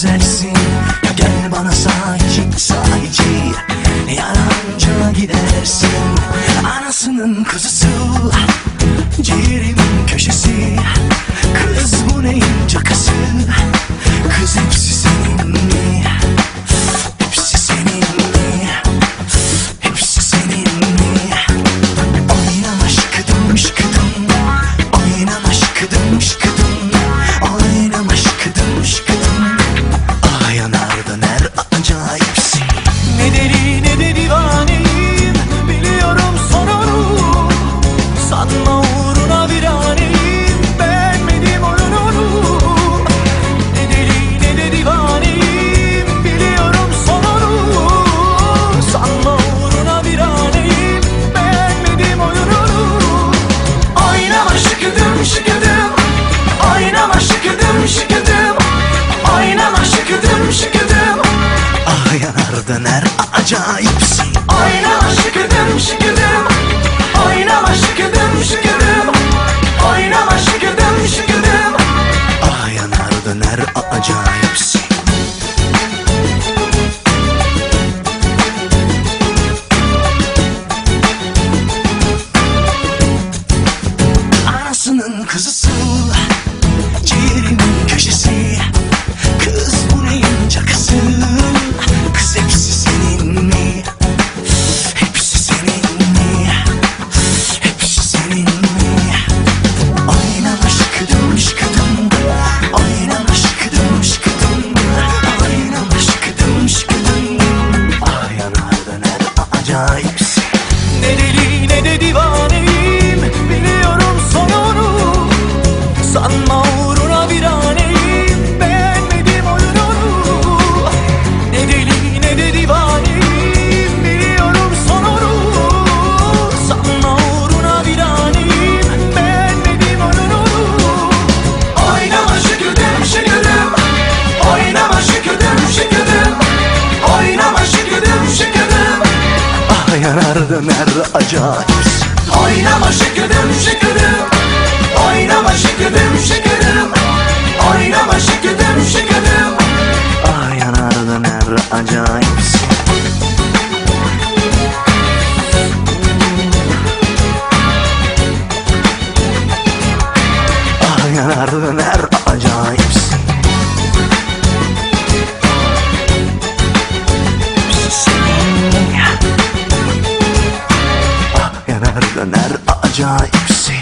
güzelsin. Gel bana sakin sakin. Yalancına gidersin. Anasının kızısın die döner döner acayip. Oynama şıkıdım şıkıdım Oynama şıkıdım şıkıdım Oynama şıkıdım şıkıdım Ah yanar döner acayip. Ah yanar döner döner acayipsin